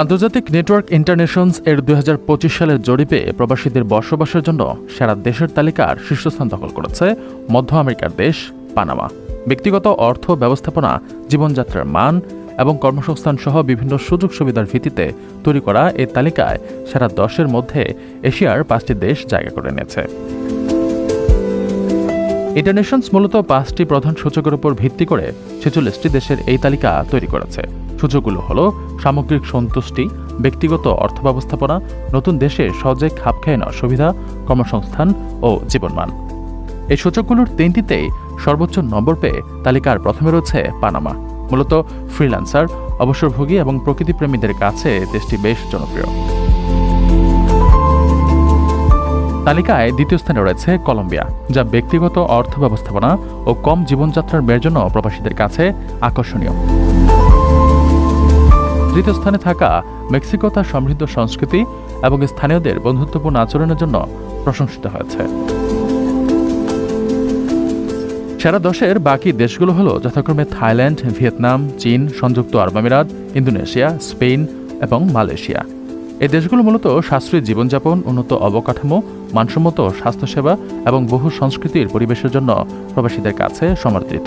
আন্তর্জাতিক নেটওয়ার্ক ইন্টারন্যাশনস এর দুই হাজার পঁচিশ সালের জরিপে প্রবাসীদের বসবাসের জন্য সেরা দেশের তালিকার শীর্ষস্থান দখল করেছে মধ্য আমেরিকার দেশ পানামা। ব্যক্তিগত অর্থ ব্যবস্থাপনা, জীবনযাত্রার মান এবং কর্মসংস্থান সহ বিভিন্ন সুযোগ সুবিধার ভিত্তিতে তৈরি করা এই তালিকায় সেরা দশের মধ্যে এশিয়ার পাঁচটি দেশ জায়গা করে নিয়েছে ইন্টারন্যাশনস মূলত পাঁচটি প্রধান সূচকের উপর ভিত্তি করে ছেচল্লিশটি দেশের এই তালিকা তৈরি করেছে। সূচকগুলো হলো সামগ্রিক সন্তুষ্টি, ব্যক্তিগত অর্থ ব্যবস্থাপনা নতুন দেশে সহজে খাপ খেয়ে নেওয়ার সুবিধা, কর্মসংস্থান ও জীবনমান। এই সূচকগুলোর তিনটিতেই সর্বোচ্চ নম্বর পেয়ে তালিকার প্রথমে রয়েছে পানামা। মূলত ফ্রিল্যান্সার, অবসরভোগী এবং প্রকৃতিপ্রেমীদের কাছে দেশটি বেশ জনপ্রিয়। তালিকায় দ্বিতীয় স্থানে রয়েছে কলম্বিয়া, যা ব্যক্তিগত অর্থ ব্যবস্থাপনা ও কম জীবনযাত্রার ব্যয়ের জন্য প্রবাসীদের কাছে আকর্ষণীয়। তৃতীয় স্থানে থাকা মেক্সিকো তার সমৃদ্ধ সংস্কৃতি এবং স্থানীয়দের বন্ধুত্বপূর্ণ আচরণের জন্য প্রশংসিত হয়েছে। সেরা দশের বাকি দেশগুলো হলো যথাক্রমে থাইল্যান্ড, ভিয়েতনাম, চীন, সংযুক্ত আরব আমিরাত, ইন্দোনেশিয়া, স্পেন এবং মালয়েশিয়া। এই দেশগুলো মূলত সাশ্রয়ী জীবনযাপন, উন্নত অবকাঠামো, মানসম্মত স্বাস্থ্যসেবা এবং বহু সংস্কৃতির পরিবেশের জন্য প্রবাসীদের কাছে সমর্থিত